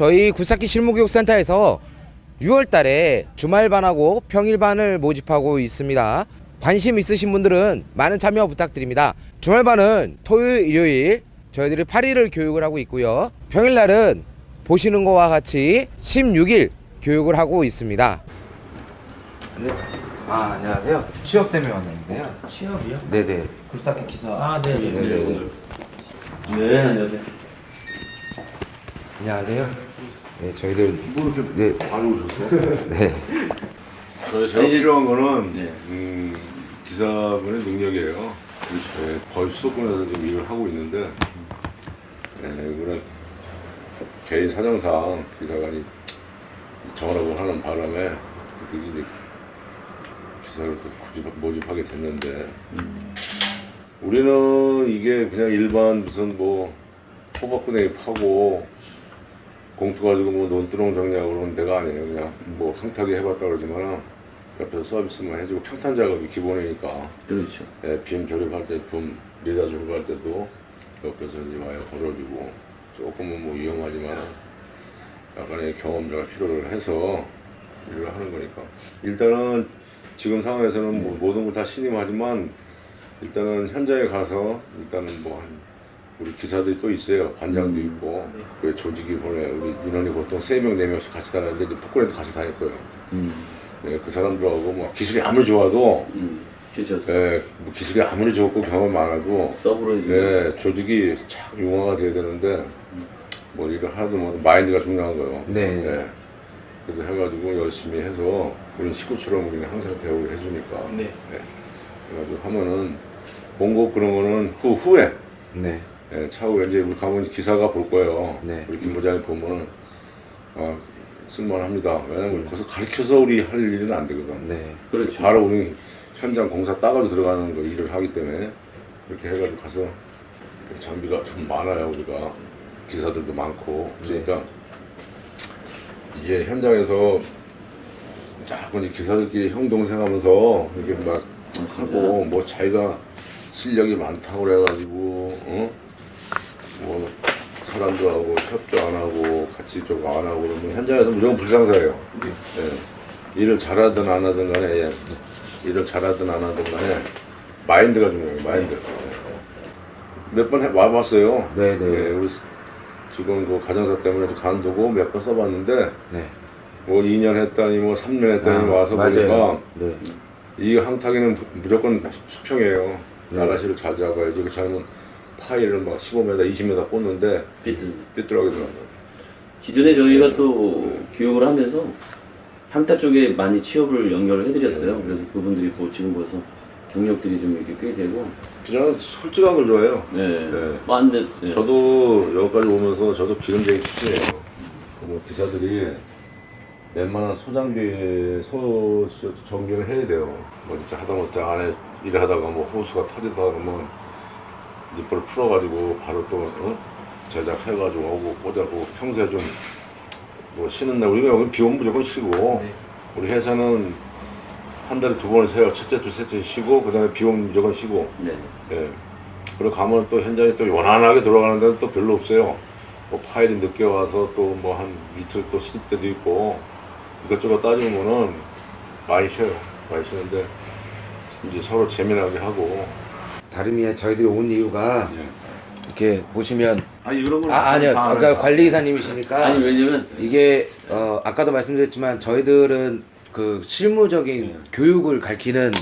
저희 굴삭기 실무교육센터에서 6월달에 주말반하고 평일반을 모집하고 있습니다. 관심 있으신 분들은 많은 참여 부탁드립니다. 주말반은 토요일, 일요일 저희들이 8일을 교육을 하고 있고요. 평일날은 보시는 거와 같이 16일 교육을 하고 있습니다. 네. 아 안녕하세요. 취업 때문에 왔는데요. 취업이요? 네네. 굴삭기 기사. 아, 네, 네, 네, 네. 네. 네, 안녕하세요. 안녕하세요. 네 저희들 뭐 이렇게 네. 많이 오셨어요? 네. 저희 제가 필요한 거는 네. 음, 기사분의 능력이에요. 네, 거의 수도권에서 지금 일을 하고 있는데 네, 그런 개인 사정상 기사관이 전화를 하는 바람에 그들이 이제 기사를 또 굳이 모집하게 됐는데 우리는 이게 그냥 일반 무슨 뭐 호박근혜 파고 공투 가지고 뭐 논두렁 정리하고 그런 데가 아니에요. 그냥 뭐 항타기 해봤다 그러지만 옆에서 서비스만 해주고 평탄 작업이 기본이니까 그렇죠. 예, 빔 조립할 때, 빔 리다 조립할 때도 옆에서 이제 와이어 걸어주고 조금은 뭐 위험하지만 약간의 경험자가 필요를 해서 일을 하는 거니까 일단은 지금 상황에서는 뭐 모든 걸 다 신임하지만 일단은 현장에 가서 일단은 뭐한 우리 기사들이 또 있어요 관장도 있고 그 조직이 보내 우리 인원이 보통 세명네 명씩 같이 다니는데 이제 폭군에도 같이 다닐 거예요. 음, 네, 그 사람들하고 뭐 기술이 아무리 좋아도 음, 그렇죠. 예, 뭐 기술이 아무리 좋고 경험이 많아도 서브로 이제. 예, 조직이 착 융화가 돼야 되는데 뭐 일을 하도 뭐 마인드가 중요한 거예요. 네. 예. 그래서 해가지고 열심히 해서 우린 식구처럼 우리는 항상 대우를 해주니까. 네. 예. 그래가지고 하면은 봉급 그런 거는 후 후에 네. 예, 차후에 이제 우리 가면 기사가 볼 거예요. 네. 우리 김 부장이 보면은 아 쓸만합니다. 왜냐면 거기서 가르쳐서 우리 할 일은 안 되거든. 네. 그렇죠. 바로 우리 현장 공사 따가지고 들어가는 거 일을 하기 때문에 그렇게 해가지고 가서 장비가 좀 많아요 우리가 기사들도 많고 그러니까 이게 현장에서 자꾸 이제 기사들끼리 형 동생 하면서 이렇게 막 하고 뭐 자기가 실력이 많다고 그래가지고 어? 뭐 사람들하고 협조 안 하고 같이 좀 안 하고 그러면 현장에서 무조건 불상사예요. 예. 일을 잘하든 안 하든 간에 예. 일을 잘하든 안 하든 간에 마인드가 중요해요. 마인드. 몇 번 와봤어요. 네, 네. 예, 우리 지금 그 가정사 때문에 좀 간두고 몇 번 써봤는데 네. 뭐 2년 했다니 뭐 3년 했다니 아, 와서 맞아요. 보니까 네. 이 항타기는 무- 무조건 수평이에요. 네. 나가시를 잘 잡아야지. 그 잘못 파일을 막 15m, 20m 꽂는데 삐뚤. 삐뚤어지더라고요. 기존에 저희가 또 교육을 하면서 향타 쪽에 많이 취업을 연결을 해드렸어요. 그래서 그분들이 뭐 지금 벌써 경력들이 좀 이렇게 꽤 되고. 저는 솔직한 걸 좋아해요. 네. 네. 완전. 네. 저도 여기까지 오면서 저도 기름쟁이 출신이에요. 뭐 기사들이 웬만한 소장비 소 저- 정비를 해야 돼요. 뭐 진짜 하다못해 안에 일을 하다가 뭐 호수가 터지다가 뭐 니퍼를 풀어가지고 바로 또 어? 제작해가지고 오고 꽂아고 평소에 좀 뭐 쉬는 날 우리가 여기 비오면 무조건 쉬고 우리 회사는 한 달에 두 번을 쉬어요. 첫째 주 셋째 쉬고 그다음에 비오면 무조건 쉬고 네. 예. 그리고 가면 또 현장이 또 원활하게 돌아가는 데는 또 별로 없어요. 뭐 파일이 늦게 와서 또 뭐 한 이틀 또 쉴 때도 있고 이것저것 따지면은 많이 쉬어요. 많이 쉬는데 이제 서로 재미나게 하고. 다름이 아니라 저희들이 온 이유가 이렇게 보시면 아니 이런 건아 아니요. 아까 관리기사님이시니까 아니, 왜냐면. 이게 어 아까도 말씀드렸지만 저희들은 그 실무적인 네. 교육을 가르치는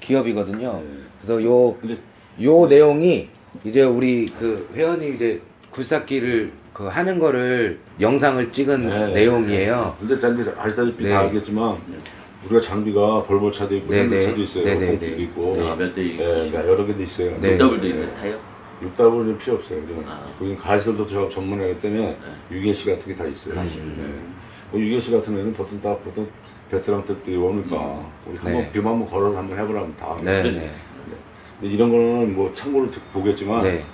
기업이거든요. 그래서 요 근데 요 내용이 이제 우리 그 회원님 이제 굴삭기를 그 하는 거를 영상을 찍은 네, 내용이에요. 근데 자 이제 아시다시피 네. 다 알겠지만 우리가 장비가 볼볼차도 있고 네, 핸들 차도 네. 있어요. 네, 네, 공기도 네. 있고. 아, 몇대 네, 있으시고. 네, 여러 개도 있어요. 네. 더블 도 있는 타요? 육답은 좀 필요 없어요. 우리는. 아. 거긴 가시설도 저 전문이기 때문에 유계시 같은 게 다 있어요. 가시. 네. 뭐 유계시 같은 애는 보통 다 보통 베테랑 특들이 오니까 우리 한번 네. 비 한번 걸어서 한번 해보라면 다. 네, 합니다. 네. 근데 이런 거는 뭐 참고로 듣- 보겠지만 네.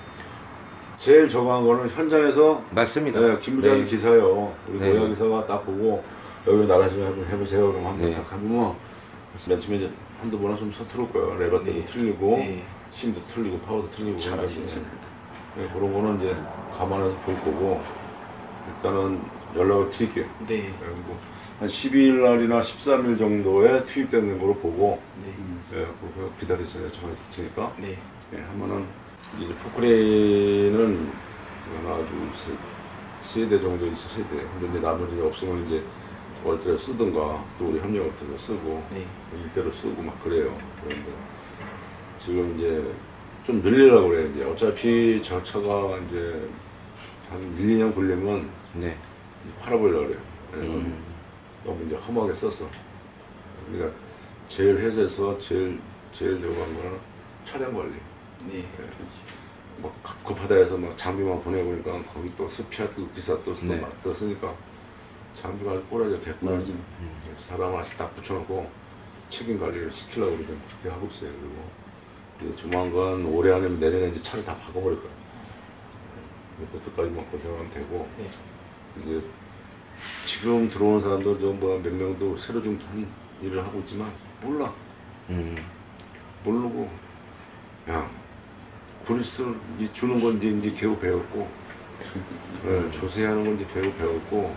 제일 적어한 거는 현장에서 맞습니다. 네, 김부장이 네. 기사예요. 우리 네. 고야 기사가 딱 보고 여기 나가시면 한번 해보세요. 그럼 한번 네. 딱 해보면 맨 처음에 이제 한두 번은 좀 서투를 거예요. 레버 때도 틀리고 심도 틀리고 파워도 틀리고 잘하시네. 네, 그런 거는 이제 감안해서 볼 거고 일단은 연락을 드릴게요. 네. 그리고 한 12일 날이나 13일 정도에 투입되는 걸로 보고 네. 예, 그거 기다리세요. 전화 드릴 테니까. 네. 예, 하면은 이제 포크레인은 하나 둘셋 세 대 정도 있어 세 대. 근데 이제 나머지 없으면 이제 월대 쓰든가 또 우리 협력 업체에서 쓰고 네. 이대로 쓰고 막 그래요. 그런데 지금 이제 좀 늘리려고 그래요. 이제 어차피 저 차가 이제 한 1, 2년 걸리면 네. 팔아보려고 그래요. 왜냐면 음. 너무 이제 험하게 썼어. 그러니까 제일 회사에서 제일 제일 저거한 거는 차량 관리. 네. 막 급- 급하다 해서 막 장비만 보내보니까 거기 또 스피아 또 기사 또 써, 네. 막 쓰니까 장비가 꼬라져 개꼬라지 맞아. 사람 하나씩 딱 붙여놓고 책임 관리를 시키려고 그렇게 하고 있어요. 그리고 이제 조만간 올해 안에면 내년에 이제 차를 다 바꿔버릴 거야 그때까지만 고생하면 되고. 네. 이제 지금 들어온 사람들 전부 몇 명도 새로 좀한 일을 하고 있지만 몰라. 음. 모르고. 그냥 구리스 이 주는 건지 이제 겨우 배웠고. 네, 조세하는 건지 겨우 배웠고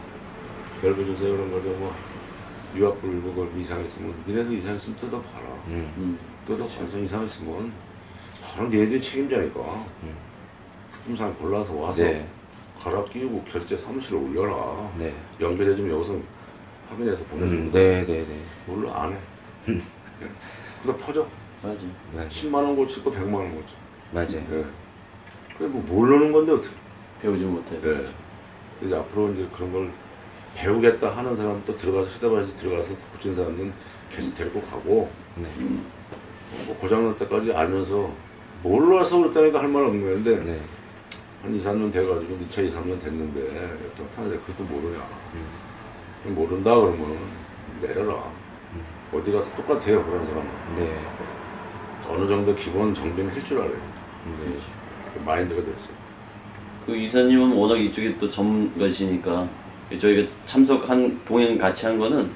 조세 그런 거죠 뭐 유압 불고 그 이상했으면 니네도 이상했으면 뜯어봐라 음. 음. 뜯어봐서 이상했으면 바로 니네들이 책임자니까 음. 부품상 골라서 와서 네. 갈아 끼우고 결제 사무실에 올려라 네. 연결해 주면 여기서 확인해서 보내주는 음. 네, 네, 네. 몰라 안해 그래서 퍼져 맞아. 맞아요. 10만 원 고칠 거 100만 원 고쳐 맞아요. 예. 그래 뭐 모르는 건데 어떻게? 배우지 못해. 예. 이제 앞으로 이제 그런 걸 배우겠다 하는 사람 또 들어가서 시다바지 들어가서 고친 사람은 계속 데리고 가고 네. 뭐 고장날 때까지 알면서 몰라서 그랬다니까 할 말 없는 건데 네. 한 2, 3년 돼가지고 네차 2, 3년 됐는데 또 타는데 그것도 모르냐 음. 모른다 그러면 내려라 어디 가서 똑같아요 그런 사람은 네. 어느 정도 기본 정비는 할 줄 알아요 네. 그 마인드가 됐어요 그 이사님은 워낙 이쪽에 또 전문가시니까 저희가 참석한 동행 같이 한 거는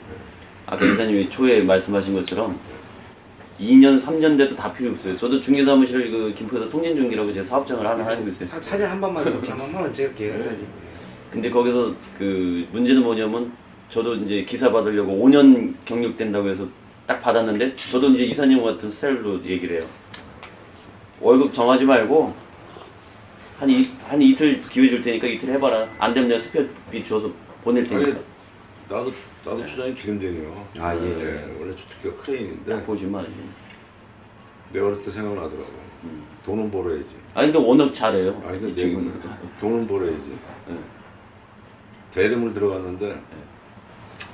아까 이사님이 초에 말씀하신 것처럼 2년 3년 돼도 다 필요 없어요. 저도 중개 사무실 그 김포에서 통진 중개라고 제가 사업장을 하나 하는 거 있어요. 사, 사진 한 번만 이렇게 한 번만 찍을게요. 사진. 근데 거기서 그 문제는 뭐냐면 저도 이제 기사 받으려고 5년 경력 된다고 해서 딱 받았는데 저도 이제 이사님 같은 스타일로 얘기를 해요. 월급 정하지 말고 한, 이, 한 이틀 기회 줄 테니까 이틀 해봐라. 안 되면 내가 스페어비 주어서 보낼 테니까. 아니, 나도 나도 초장이 기름쟁이요. 아, 예, 예. 원래 주특기가 크레인인데 보지만. 내가 어릴 때 생각나더라고. 돈은 벌어야지. 아니 근데 워낙 잘해요. 아니 근데 지금. 내가 돈은 벌어야지. 예. 대림을 들어갔는데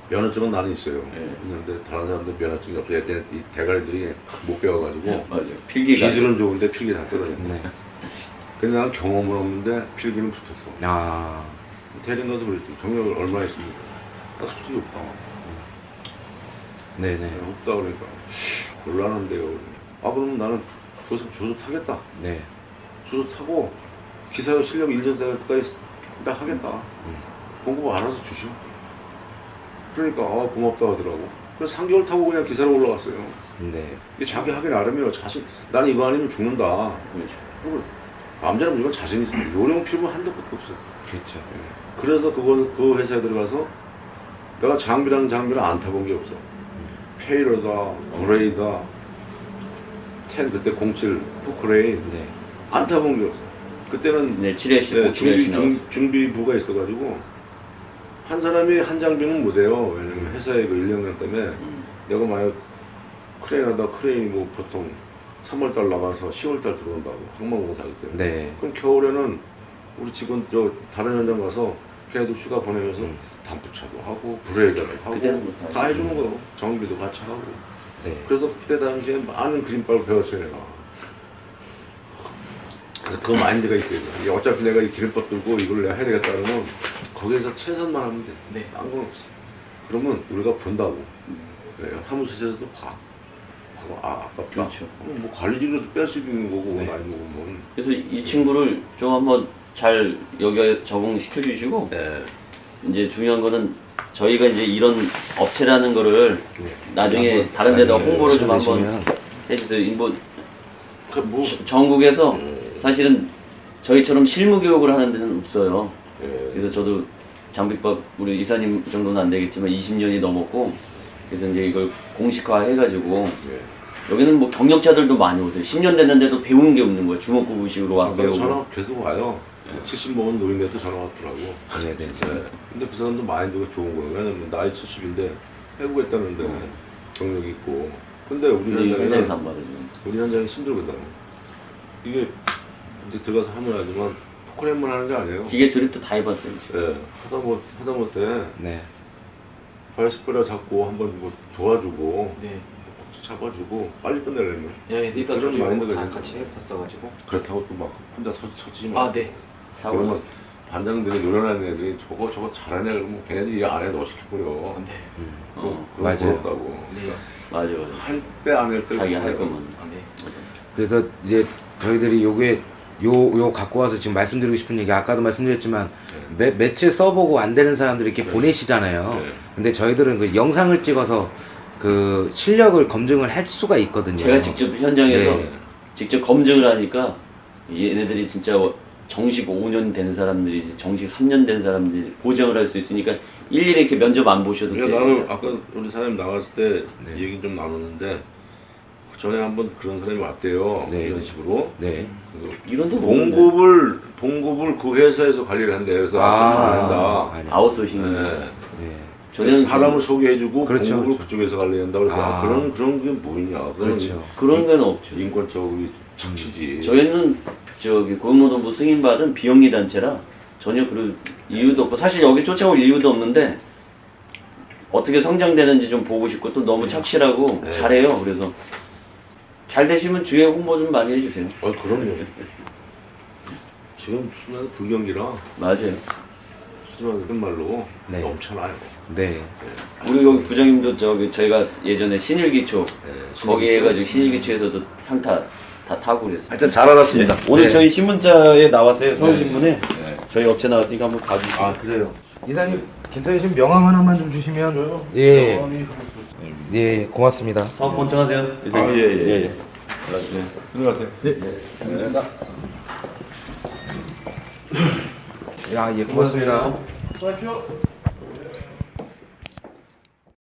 면허증은 나는 있어요. 예. 있는데 다른 사람들 면허증이 없어요. 얘네 이 대가리들이 못 배워가지고 맞아요. 필기가. 기술은 좋은데 필기 다 떨어져. 네. 근데 나는 경험은 없는데 필기는 붙었어. 아. 대림 가서 그랬지. 경력을 얼마 했습니까? 나 솔직히 없다. 네, 네. 없다 그러니까 곤란한데요. 아 그러면 나는 조수 조수 타겠다. 네. 조수 타고 기사 실력 1년 될 때까지 딱 하겠다. 봉급 알아서 주시오. 그러니까 아, 고맙다 하더라고. 그래서 3개월 타고 그냥 기사로 올라갔어요. 네. 이게 자기 하기 나름이에요. 자신 나는 이거 아니면 죽는다. 그렇죠. 그리고 마음대로 무조건 자신 있어. 요령 필요는 한도 끝도 없었어. 그렇죠. 그래서 그거 그 회사에 들어가서 내가 장비라는 장비를 안 타본 게 없어. 페이러다, 브레이다, 텐 그때 07 포크레인 네. 안 타본 게 없어. 그때는 네, 7회씩, 네, 7회씩 중비, 나왔어요. 중, 중비부가 있어가지고 한 사람이 한 장비는 못 해요. 왜냐면 회사의 그 인력량 때문에 음. 내가 만약 크레인 하다 크레인이 뭐 보통 3월달 나가서 10월달 들어온다고 항만공사 하기 때문에 네. 그럼 겨울에는 우리 직원 저 다른 현장 가서 걔도 휴가 보내면서 음. 단프차도 하고 브레이크도 하고 그때는 뭐다다 해주는 거 정비도 같이 하고. 네. 그래서 그때 당시에 많은 그림발을 배웠어요 내가. 그래서 그 마인드가 있어야 돼 어차피 내가 이 기름밥 들고 이걸 내가 해야 되겠다 그러면 거기에서 최선만 하면 돼. 네. 딴건 없어. 그러면 우리가 본다고. 네, 사무실에서도 봐 봐고 아 아깝다 그렇죠. 그럼 뭐 관리직으로도 뺄 수도 있는 거고 네. 나이 먹으면 그래서 이 친구를 좀 한번 잘 여기에 적응시켜 주시고 네. 이제 중요한 거는 저희가 이제 이런 업체라는 거를 네. 나중에 한번 다른 데다 나중에 홍보를 좀 한번 해주세요. 뭐 그뭐 전국에서 네. 사실은 저희처럼 실무 교육을 하는 데는 없어요. 예. 그래서 저도 장비법 우리 이사님 정도는 안 되겠지만 20년이 넘었고 그래서 이제 이걸 공식화 해가지고 예. 여기는 뭐 경력자들도 많이 오세요. 10년 됐는데도 배운 게 없는 거예요. 주먹구구식으로 와서 아까 배우고. 전화 계속 와요. 70 먹은 노인네도 전화 왔더라고. 네네. 네. 근데 그 사람도 마인드가 좋은 거예요. 왜냐면 나이 70인데 해보겠다는데 경력 있고. 근데 우리 근데 이거 현장에는 현장에서 안 받아줘요. 우리 현장이 힘들거든. 이게 이제 들어가서 하면 하지만 포크레인만 하는 게 아니에요. 기계 조립도 다 해봤어요. 지금. 예, 하다 못 하다 못해 네. 발스프레 잡고 한번 뭐 도와주고 네. 잡아주고 빨리 끝내려면 예, 리더 그런 조리고 마인드가 다 있는 같이 했었어가지고. 그렇다고 또 막 혼자 서, 서지 마. 아, 네. 그러면 반장들이 노련한 애들이 저거 저거 잘하냐 그러면 걔네들이 이 안에 넣어 시켜버려. 아, 네. 어, 그거 맞아요. 부럽다고. 네. 맞아 맞아. 할 때 안 할 때. 자기 할 거면. 아, 네. 그래서 이제 저희들이 요게 요 요 갖고 와서 지금 말씀드리고 싶은 얘기 아까도 말씀드렸지만 매, 며칠 써보고 안 되는 사람들이 이렇게 보내시잖아요. 네. 근데 저희들은 그 영상을 찍어서 그 실력을 검증을 할 수가 있거든요. 제가 직접 현장에서 네. 직접 검증을 하니까 얘네들이 진짜 정식 5년 된 사람들이지 정식 3년 된 사람들이 고정을 할 수 있으니까 일일이 이렇게 면접 안 보셔도 돼요. 그러니까 나는 아까 우리 사장님 나갔을 때 네. 얘기 좀 나눴는데 그 전에 한번 그런 사람이 왔대요. 네, 이런 네. 식으로. 네. 이런데 뭐 봉급을 봉급을 그 회사에서 관리를 한대. 그래서 아, 안 한다. 아니. 아웃소싱. 네. 네. 저는 사람을 소개해주고 그렇죠, 봉급을 그렇죠. 그쪽에서 관리한다. 그래서 아, 아. 그런 그런 게 뭐냐. 그건 그렇죠. 그런 건 없죠. 인권적으로 착취지. 저희는 저기 고용노동부 승인받은 비영리 단체라 전혀 그런 이유도 없고 사실 여기 쫓아올 이유도 없는데 어떻게 성장되는지 좀 보고 싶고 또 너무 착실하고 네. 잘해요. 그래서 잘 되시면 주위에 홍보 좀 많이 해주세요. 아 그럼요. 지금 순간 불경기라 맞아요. 수준화된 말로 네. 넘쳐나요. 네. 우리 여기 부장님도 저기 저희가 예전에 신일기초 네, 거기 신일기초. 해가지고 신일기초에서도 향타 다 타고 그랬어요. 하여튼 잘 알았습니다. 오늘 네. 저희 신문자에 나왔어요. 서울신문에 저희 업체 나왔으니까 한번 봐주세요. 아 그래요. 이사님 괜찮으시면 명함 하나만 좀 주시면 예. 예, 고맙습니다. 사업 번창하세요. 이사님. 아, 예, 예. 예, 예. 들어가세요. 야, 예, 고맙습니다. 수고하십시오.